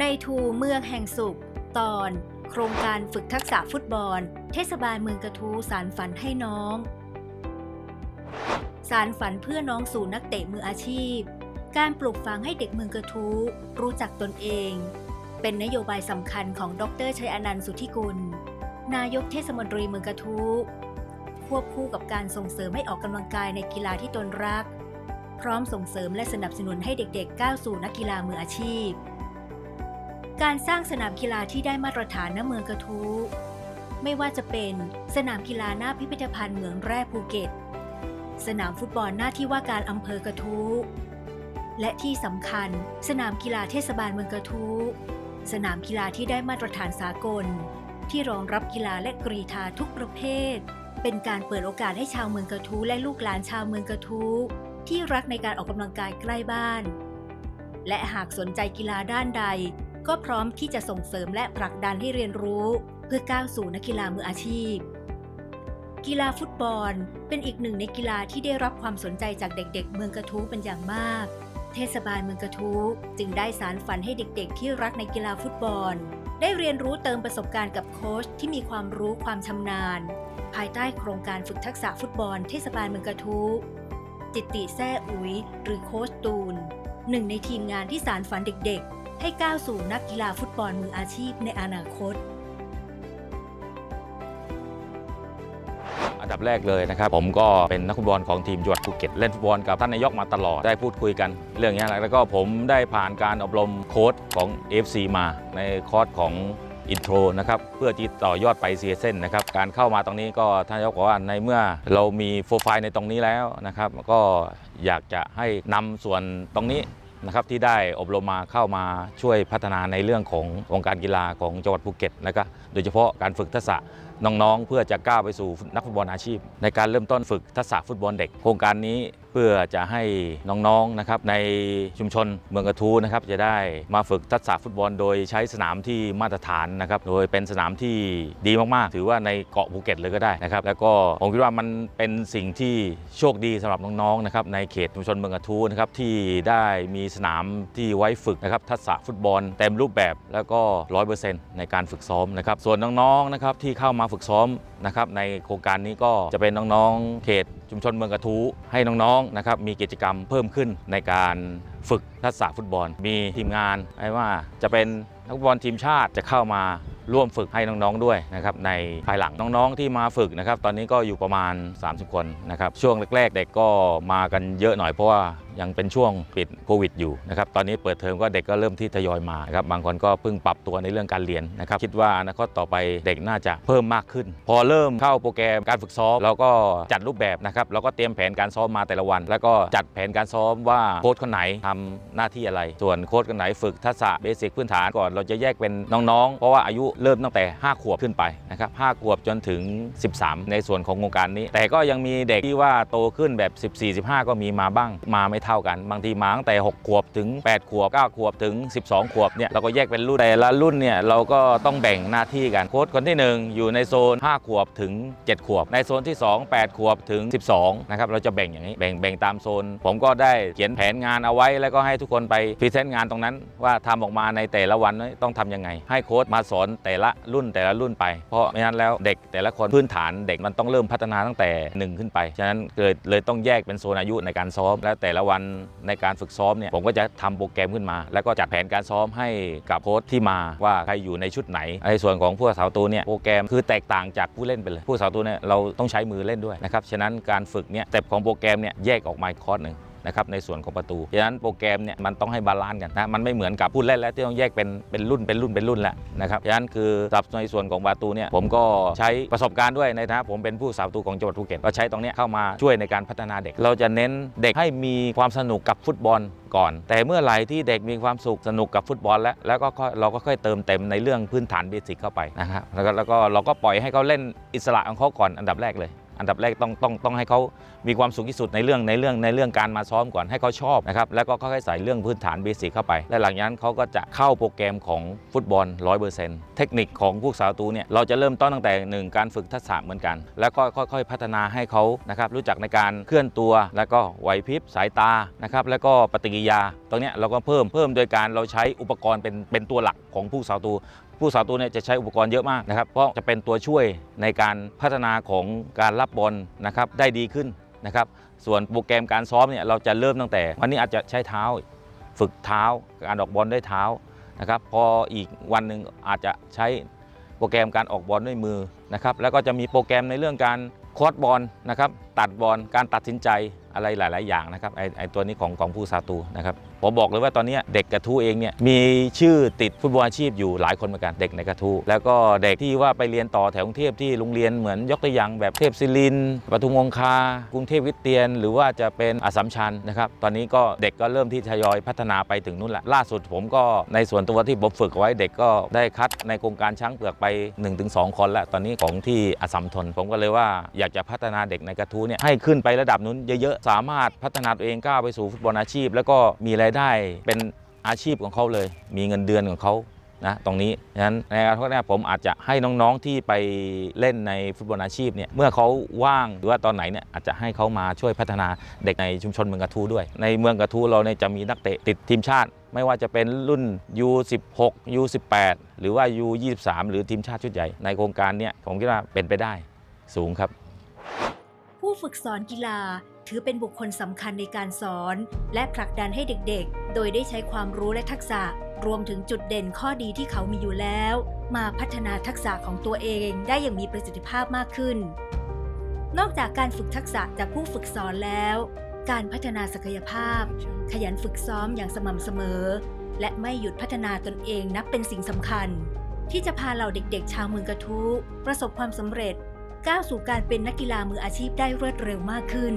ในทูเมืองแห่งสุข ตอน โครงการฝึกทักษะฟุตบอล เทศบาลเมืองกระทูสารฝันให้น้อง สารฝันเพื่อน้องสู่นักเตะมืออาชีพ การปลูกฝังให้เด็กเมืองกระทูรู้จักตนเอง เป็นนโยบายสำคัญของดรชัยอนันต์สุทธิกุล นายกเทศมนตรีเมืองกระทูควบคู่กับการส่งเสริมให้ออกกำลังกายในกีฬาที่ตนรัก พร้อมส่งเสริมและสนับสนุนให้เด็กๆ ก้าวสู่นักกีฬามืออาชีพ การสร้างสนามกีฬาที่ได้มาตรฐานณเมืองกระทู้ไม่ว่าจะเป็นสนามกีฬาหน้าพิพิธภัณฑ์เหมืองแร่ภูเก็ต สนามฟุตบอลหน้าที่ว่าการอำเภอกระทู้และที่สำคัญ สนามกีฬาเทศบาลเมืองกระทู้สนามกีฬาที่ได้มาตรฐานสากล ที่รองรับกีฬาและกรีธาทุกประเภท เป็นการเปิดโอกาสให้ชาวเมืองกระทู้และลูกหลานชาวเมืองกระทู้ที่รักในการออกกำลังกายใกล้บ้าน และหากสนใจกีฬาด้านใด ก็พร้อมที่จะส่งเสริมและผลักดันให้เรียนรู้ เพื่อก้าวสู่นักกีฬามืออาชีพ กีฬาฟุตบอล เป็นอีกหนึ่งในกีฬาที่ได้รับความสนใจจากเด็ก ๆ เมืองกระทู้เป็นอย่างมาก เทศบาลเมืองกระทู้จึงได้สารฝันให้เด็ก ๆ ที่รักในกีฬาฟุตบอล ได้เรียนรู้เติมประสบการณ์กับโค้ชที่มีความรู้ความชำนาญ ภายใต้โครงการฝึกทักษะฟุตบอล เทศบาลเมืองกระทู้จิตติแซ่อุ๋ยหรือโค้ชตูนหนึ่งในทีมงานที่สารฝันเด็กๆ ให้ก้าวสู่นักกีฬาฟุตบอลมืออาชีพในอนาคต อันดับแรกเลยนะครับ ผมก็เป็นนักฟุตบอลของทีมจังหวัดภูเก็ตเล่นฟุตบอลกับท่านนายกมาตลอดได้พูดคุยกัน เรื่องนี้และแล้วก็ผมได้ผ่านการอบรมโค้ชของ FC มาในคอร์สของอินโทรนะครับเพื่อที่ต่อยอดไปเซียเส้นนะครับการเข้ามาตรงนี้ก็ท่านนายกบอกว่าในเมื่อเรามีโปรไฟล์ในตรงนี้แล้วนะครับ ก็อยากจะให้นำส่วนตรงนี้ นะครับที่ได้อบรมมาเข้ามาช่วยพัฒนาในเรื่องของวงการกีฬาของจังหวัดภูเก็ตนะครับโดยเฉพาะการฝึกทักษะ น้องๆ เพื่อจะก้าวไปสู่นักฟุตบอลอาชีพ ในการเริ่มต้นฝึกทักษะฟุตบอลเด็ก โครงการนี้เพื่อจะให้น้องๆนะครับในชุมชนเมืองกระทู้นะครับจะได้มาฝึกทักษะฟุตบอล โดยใช้สนามที่มาตรฐานนะครับโดยเป็นสนามที่ดีมากๆ ถือว่าในเกาะภูเก็ตเลยก็ได้นะครับแล้วก็ผมคิดว่ามันเป็นสิ่งที่โชคดีสำหรับน้องๆนะครับในเขตชุมชนเมืองกระทู้นะครับที่ได้มีสนามที่ไว้ฝึกนะครับทักษะฟุตบอลเต็มรูปแบบแล้วก็ 100%ในการฝึกซ้อมนะครับส่วนน้องๆนะครับที่เข้ามาฝึกซ้อมนะครับในโครงการนี้ก็จะเป็นน้องๆ เขตชุมชนเมืองกระทู้ให้น้องๆนะครับมีกิจกรรมเพิ่มขึ้นในการฝึกทักษะฟุตบอล มีทีมงานไม่ว่าจะเป็นนักฟุตบอลทีมชาติจะเข้ามาร่วมฝึกให้น้องๆด้วยนะครับในภายหลังน้องๆที่มาฝึกนะครับตอนนี้ก็อยู่ประมาณ 30 คนนะครับช่วงแรกๆเด็กก็มากันเยอะหน่อยเพราะว่า ยังเป็นช่วงปิดโควิดอยู่นะครับตอนนี้เปิดเทอมก็เด็กก็เริ่มที่ทยอยมาครับบางคนก็เพิ่งปรับตัวในเรื่องการเรียนนะครับคิดว่าอนาคตต่อไปเด็กน่าจะเพิ่มมากขึ้น พอเริ่มเข้าโปรแกรมการฝึกซ้อมเราก็จัดรูปแบบนะครับเราก็เตรียมแผนการซ้อมมาแต่ละวัน แล้วก็จัดแผนการซ้อมว่าโค้ชคนไหนทำหน้าที่อะไร ส่วนโค้ชคนไหนฝึกทักษะเบสิกพื้นฐานก่อนเราจะแยกเป็นน้องๆ เพราะว่าอายุเริ่มตั้งแต่ 5 ขวบขึ้นไปนะครับ5ขวบจนถึง 13 ในส่วนของโครงการนี้ แต่ก็ยังมีเด็กที่ว่าโตขึ้นแบบ 14 15 ก็มีมาบ้างมาไม่เท่ากัน บางทีมาตั้งแต่ 6 ขวบถึง 8 ขวบ 9 ขวบถึง 12 ขวบเนี่ยเราก็แยกเป็นรุ่นแต่ละรุ่นเนี่ยเราก็ต้องแบ่งหน้าที่กันโค้ชคนที่ 1 อยู่ในโซน 5 ขวบถึง 7 ขวบ ในโซนที่ 2 8 ขวบถึง 12 นะครับเราจะแบ่งอย่างนี้แบ่งแบ่งตามโซน ผมก็ได้เขียนแผนงานเอาไว้ แล้วก็ให้ทุกคนไปพรีเซนต์งานตรงนั้น ว่าทำออกมาในแต่ละวันต้องทำยังไง ให้โค้ชมาสอนแต่ละรุ่นแต่ละรุ่นไป เพราะไม่งั้นแล้วเด็กแต่ละคนพื้นฐานเด็กมันต้องเริ่มพัฒนาตั้งแต่หนึ่งขึ้นไปฉะนั้นเลยเลยต้องแยกเป็นโซนอายุในการซ้อมและแต่ละวันในการฝึกซ้อมเนี่ยผมก็จะทำโปรแกรมขึ้นมา แล้วก็จัดแผนการซ้อมให้กับโค้ชที่มาว่าใครอยู่ในชุดไหนในส่วนของผู้สาวตูเนี่ยโปรแกรมคือแตกต่างจากผู้เล่นไปเลย ผู้สาวตูเนี่ยเราต้องใช้มือเล่นด้วยนะครับฉะนั้นการฝึกเนี่ยสเต็ปของโปรแกรมเนี่ยแยกออกมาคอร์สหนึ่ง นะครับในส่วนของประตูฉะนั้นโปรแกรมเนี่ยมันต้องให้บาลานซ์กันนะมันไม่เหมือนกับผู้เล่นแล้วที่ต้องแยกเป็นเป็นรุ่นเป็นรุ่นเป็นรุ่นแล้วนะครับฉะนั้นคือสับในส่วนของประตูเนี่ยผมก็ใช้ประสบการณ์ด้วยในฐานะผมเป็นผู้สาประตูของจังหวัดภูเก็ตก็ใช้ตรงนี้เข้ามาช่วยในการพัฒนาเด็ก เราจะเน้นเด็กให้มีความสนุกกับฟุตบอลก่อน แต่เมื่อไหร่ที่เด็กมีความสุขสนุกกับฟุตบอลแล้วแล้วก็ค่อยเราก็ค่อยเติมเต็มในเรื่องพื้นฐานเบสิกเข้าไปนะครับแล้วก็แล้วก็เราก็ปล่อยให้เขาเล่นอิสระของเขาก่อนอันดับแรกเลย อันดับแรกต้องต้องต้องให้เขามีความสุขที่สุดในเรื่องในเรื่องในเรื่องการมาซ้อมก่อนให้เขาชอบนะครับแล้วก็ค่อยๆใส่เรื่องพื้นฐานเบสิกเข้าไป และหลังจากนั้นเขาก็จะเข้าโปรแกรมของฟุตบอล 100%เทคนิคของผู้สาวตูเนี่ยเราจะเริ่มต้นตั้งแต่หนึ่งการฝึกทักษะเหมือนกัน แล้วก็ค่อยๆ พัฒนาให้เขานะครับรู้จักในการเคลื่อนตัว แล้วก็ไหวพริบสายตานะครับแล้วก็ปฏิกิริยาตรงเนี้ยเราก็เพิ่มเพิ่มโดยการเราใช้อุปกรณ์เป็นเป็นตัวหลักของผู้สาวตู ผู้สาวตูเนี่ยจะใช้อุปกรณ์เยอะมากนะครับเพราะจะเป็นตัวช่วยในการพัฒนาของการรับบอลนะครับได้ดีขึ้นนะครับส่วนโปรแกรมการซ้อมเนี่ยเราจะเริ่มตั้งแต่ วันนี้อาจจะใช้เท้า ฝึกเท้าการออกบอลด้วยเท้านะครับพออีกวันหนึ่งอาจจะใช้โปรแกรมการออกบอลด้วยมือนะครับแล้วก็จะมีโปรแกรมในเรื่องการคอร์สบอลนะครับ ตัดบอลการตัดสินใจอะไรหลาย ๆ อย่างนะครับไอไอตัวนี้ของของผู้ซาตูนะครับผมบอกเลยว่าตอนนี้เด็กกระทู้เองเนี่ยมีชื่อติดฟุตบอลอาชีพอยู่หลายคนเหมือนกันเด็กในกระทู้แล้วก็เด็กที่ว่าไปเรียนต่อแถวกรุงเทพที่โรงเรียนเหมือนยกตัวอย่างแบบเทพศิรินปทุมวงคากรุงเทพคริสเตียน หรือว่าจะเป็นอสัมชัญนะครับตอนนี้ก็เด็กก็เริ่มที่ทยอยพัฒนาไปถึงนู่นแหละล่าสุดผมก็ในส่วนตัวที่ผมฝึกไว้เด็กก็ได้คัดในโครงการช้างเปลือกไป 1-2 คนแล้วตอนนี้ของที่อสสัมทนผมก็เลยว่าอยากจะพัฒนาเด็กในกระทู้เนี่ยให้ขึ้นไประดับนู้นเยอะๆ สามารถพัฒนาตัวเองก้าวไปสู่ฟุตบอลอาชีพ แล้วก็มีรายได้เป็นอาชีพของเขาเลย มีเงินเดือนของเขานะตรงนี้ฉะนั้นในอนาคตเนี่ยผมอาจจะให้น้องๆที่ไปเล่นในฟุตบอลอาชีพเนี่ยเมื่อเขาว่างหรือว่าตอนไหนเนี่ยอาจจะให้เขามาช่วยพัฒนาเด็กในชุมชนเมืองกระทูด้วย ในเมืองกระทูเราเนี่ยจะมีนักเตะติดทีมชาติ ไม่ว่าจะเป็นรุ่น U16 U18 หรือว่า U23 หรือทีมชาติชุดใหญ่ในโครงการเนี้ผมคิดว่าเป็นไปได้สูงครับ ผู้ฝึกสอนกีฬาถือเป็นบุคคลสำคัญในการสอน และผลักดันให้เด็กๆ โดยได้ใช้ความรู้และทักษะ รวมถึงจุดเด่นข้อดีที่เขามีอยู่แล้ว มาพัฒนาทักษะของตัวเองได้อย่างมีประสิทธิภาพมากขึ้น นอกจากการฝึกทักษะจากผู้ฝึกสอนแล้ว การพัฒนาศักยภาพ ขยันฝึกซ้อมอย่างสม่ำเสมอ และไม่หยุดพัฒนาตนเองนับเป็นสิ่งสำคัญ ที่จะพาเหล่าเด็ก ๆ ชาวเมืองกระทู้ประสบความสำเร็จ ก้าวสู่การเป็นนักกีฬามืออาชีพได้รวดเร็วมากขึ้น